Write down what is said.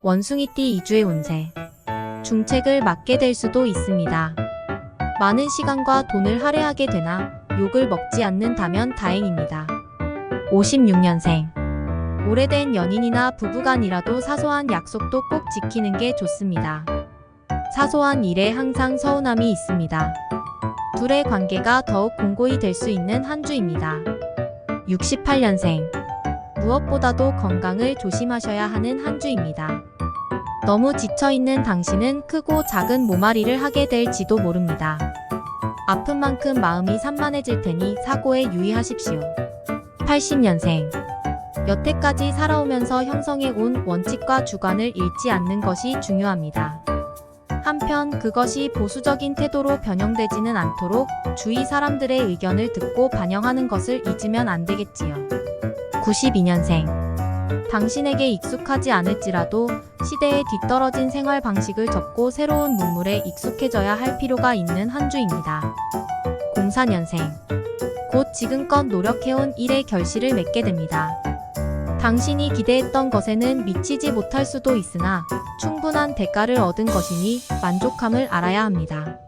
원숭이띠 이주의 운세. 중책을 맡게 될 수도 있습니다. 많은 시간과 돈을 할애하게 되나 욕을 먹지 않는다면 다행입니다. 56년생. 오래된 연인이나 부부간이라도 사소한 약속도 꼭 지키는 게 좋습니다. 사소한 일에 항상 서운함이 있습니다. 둘의 관계가 더욱 공고히 될 수 있는 한 주입니다. 68년생. 무엇보다도 건강을 조심하셔야 하는 한 주입니다. 너무 지쳐있는 당신은 크고 작은 모마리를 하게 될지도 모릅니다. 아픈 만큼 마음이 산만해질 테니 사고에 유의하십시오. 80년생. 여태까지 살아오면서 형성해 온 원칙과 주관을 잃지 않는 것이 중요합니다. 한편 그것이 보수적인 태도로 변형되지는 않도록 주위 사람들의 의견을 듣고 반영하는 것을 잊으면 안 되겠지요. 92년생. 당신에게 익숙하지 않을지라도 시대에 뒤떨어진 생활 방식을 접고 새로운 문물에 익숙해져야 할 필요가 있는 한 주입니다. 04년생. 곧 지금껏 노력해온 일의 결실을 맺게 됩니다. 당신이 기대했던 것에는 미치지 못할 수도 있으나 충분한 대가를 얻은 것이니 만족함을 알아야 합니다.